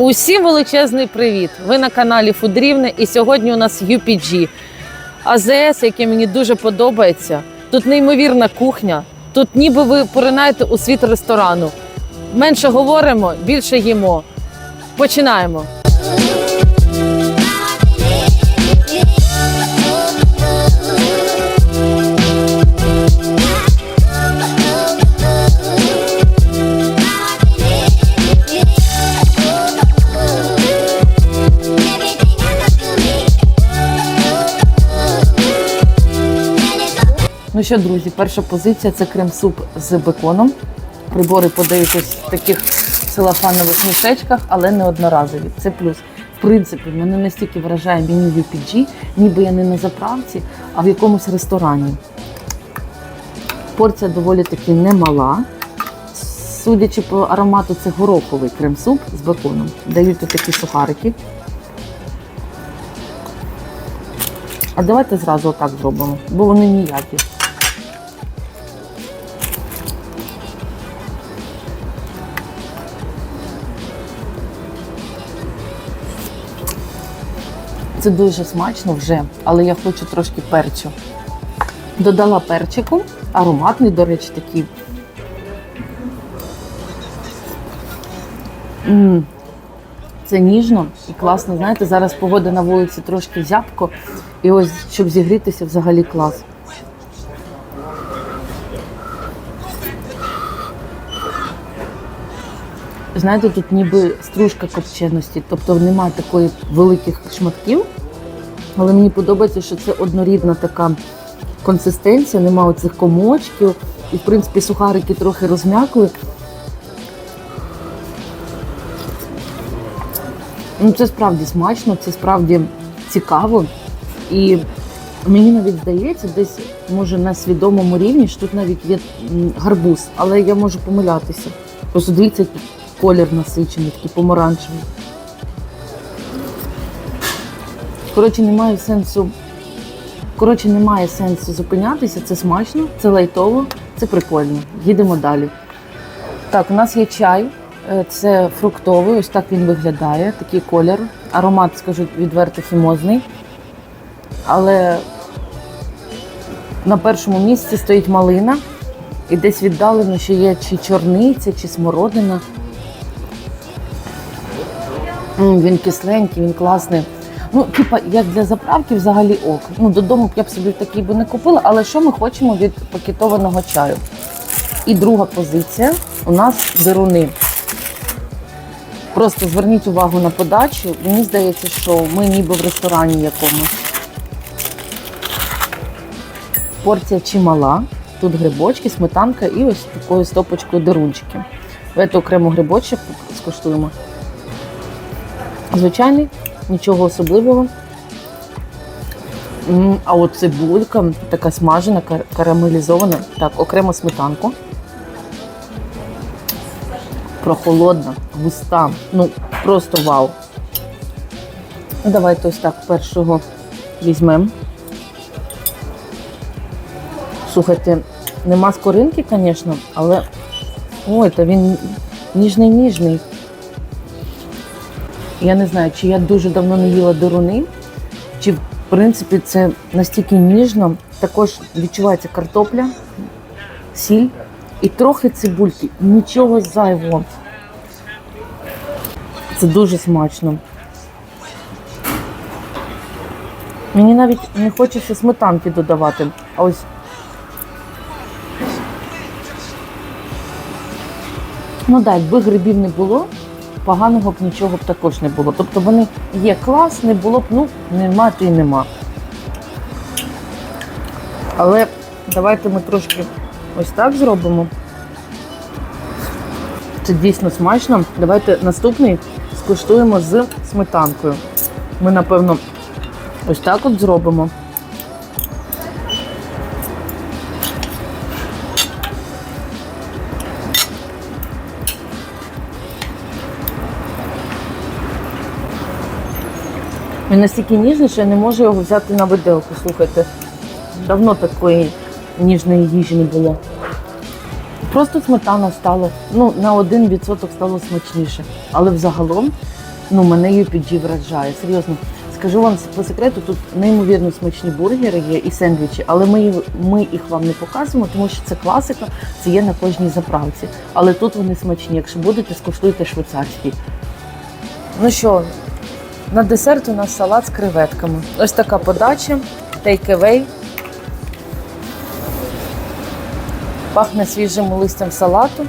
Усім величезний привіт! Ви на каналі Фудрівне і сьогодні у нас UPG. АЗС, яке мені дуже подобається. Тут неймовірна кухня. Тут ніби ви поринаєте у світ ресторану. Менше говоримо, більше їмо. Починаємо. Ну що, друзі, перша позиція це крем-суп з беконом. Прибори подаються в таких целофанових мішечках, але не одноразові. Це плюс. В принципі, мене настільки вражає меню UPG, ніби я не на заправці, а в якомусь ресторані. Порція доволі таки немала. Судячи по аромату, це гороховий крем-суп з беконом. Дають тут такі сухарики. А давайте зразу отак зробимо, бо вони ніякі. Це дуже смачно вже, але я хочу трошки перцю. Додала перчику, ароматний, до речі, такий. М, Це ніжно і класно. Знаєте, зараз погода на вулиці трошки зябко, і ось щоб зігрітися, взагалі клас. Знаєте, тут ніби стружка копченості, тобто немає такої великих шматків. Але мені подобається, що це однорідна така консистенція, немає оцих комочків. І, в принципі, сухарики трохи розм'якли. Ну, це справді смачно, це справді цікаво. І мені навіть здається, десь може на свідомому рівні, що тут навіть є гарбуз, але я можу помилятися. Просто дивіться, колір насичений, такий помаранчевий. Коротше, немає сенсу. Коротше, немає сенсу зупинятися. Це смачно, це лайтово, це прикольно. Їдемо далі. Так, у нас є чай. Е, Це фруктовий, ось так він виглядає, такий колір. Аромат, скажу відверто, хімозний. Але на першому місці стоїть малина. І десь віддалено, що є чи чорниця, чи смородина. Він кисленький, він класний. Ну, типа, як для заправки взагалі ок. Ну, додому б я б собі такий би не купила, але що ми хочемо від пакетованого чаю? І друга позиція у нас деруни. Просто зверніть увагу на подачу. Мені здається, що ми ніби в ресторані якомусь. Порція чимала. Тут грибочки, сметанка і ось такою стопочкою дерунчики. Давайте окремо грибочок скуштуємо. Звичайний, нічого особливого. А от цибулька така смажена, карамелізована. Так, окремо сметанку. Прохолодна, густа. Ну, просто вау. Ну, Давайте ось так першого візьмемо. Слухайте, нема скоринки, звісно, але. Ой, та він ніжний-ніжний. Я не знаю, чи я дуже давно не їла деруни, чи в принципі це настільки ніжно. Також відчувається картопля, сіль і трохи цибульки. Нічого зайвого. Це дуже смачно. Мені навіть не хочеться сметанки додавати. А ось Ну так, якби грибів не було, поганого б нічого б також не було. Тобто вони є клас, не було б, ну, нема, то й нема. Але давайте ми трошки ось так зробимо. Це дійсно смачно. Давайте наступний скуштуємо з сметанкою. Ми, напевно, ось так от зробимо. Він настільки ніжний, що я не можу його взяти на виделку. Слухайте, давно такої ніжної їжі не було. Просто сметана стала, ну, на один відсоток стало смачніше. Але взагалом Ну, мене UPG вражає, серйозно. Скажу вам по секрету, тут неймовірно смачні бургери є і сендвічі, але ми, ми їх вам не показуємо, тому що це класика, це є на кожній заправці. Але тут вони смачні. Якщо будете, скуштуйте швейцарський. Ну що, на десерт у нас салат з креветками. Ось така подача, take-away. Пахне свіжим листям салату.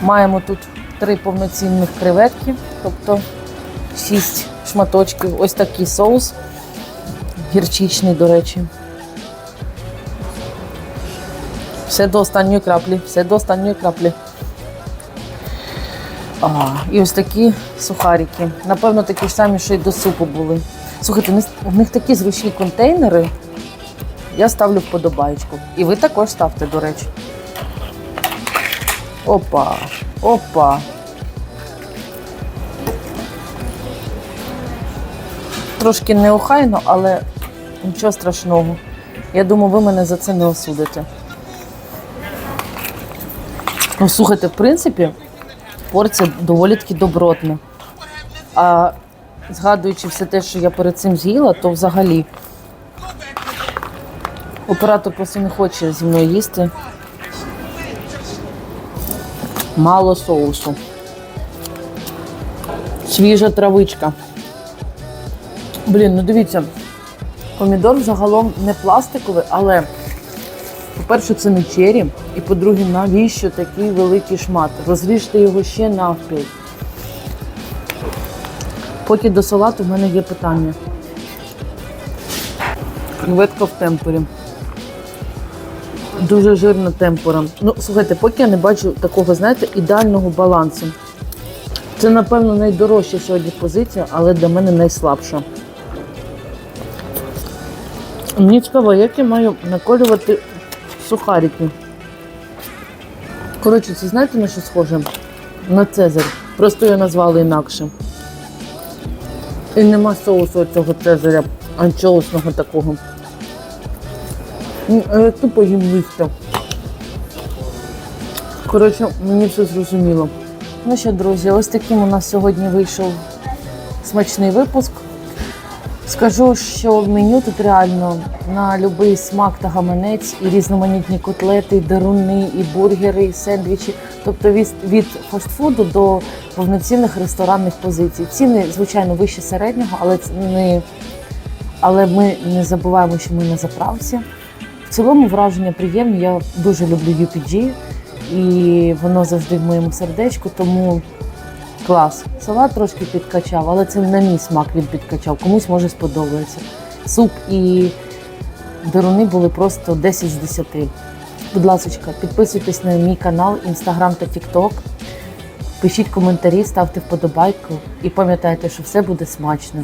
Маємо тут три повноцінних креветки, тобто шість шматочків. Ось такий соус. Гірчичний, до речі. Все до останньої краплі, все до останньої краплі. А, і ось такі сухарики. Напевно, такі ж самі, що й до супу були. Слухайте, них- них такі зручні контейнери. Я ставлю вподобайку. І ви також ставте, до речі. Опа, опа. Трошки неохайно, але нічого страшного. Я думаю, ви мене за це не осудите. Ну, слухайте, в принципі, порція доволі таки добротна. А згадуючи все те, що я перед цим з'їла, то взагалі оператор просто не хоче зі мною їсти. Мало соусу. Свіжа травичка. Блін, ну дивіться, помідор загалом не пластиковий, але, по-перше, це не чері. І по-друге, навіщо такий великий шмат? Розріжте його ще навпіл. Поки до салату в мене є питання. Креветка в темпорі. Дуже жирна темпора. Ну, слухайте, поки я не бачу такого, знаєте, ідеального балансу. Це, напевно, найдорожча сьогодні позиція, але для мене найслабша. Мені цікаво, як я маю наколювати сухарики. Коротше, це знаєте на що схоже? На Цезарь. Просто його назвали інакше. І нема соусу цього Цезаря, анчоусного такого. Я тупо їм листя. Коротше, мені все зрозуміло. Ну що, друзі, ось таким у нас сьогодні вийшов смачний випуск. Скажу, що в меню тут реально на будь-який смак та гаманець, і різноманітні котлети, і деруни, і бургери, і сендвічі. Тобто від, фастфуду до повноцінних ресторанних позицій. Ціни, звичайно, вище середнього, але не але ми не забуваємо, що ми на заправці. В цілому враження приємні. Я дуже люблю UPG, і воно завжди в моєму сердечку, тому клас. Салат трошки підкачав, але це на мій смак він підкачав. Комусь може сподобається. Суп і деруни були просто 10 з 10. Будь ласка, підписуйтесь на мій канал, інстаграм та тікток. Пишіть коментарі, ставте вподобайку і пам'ятайте, що все буде смачно.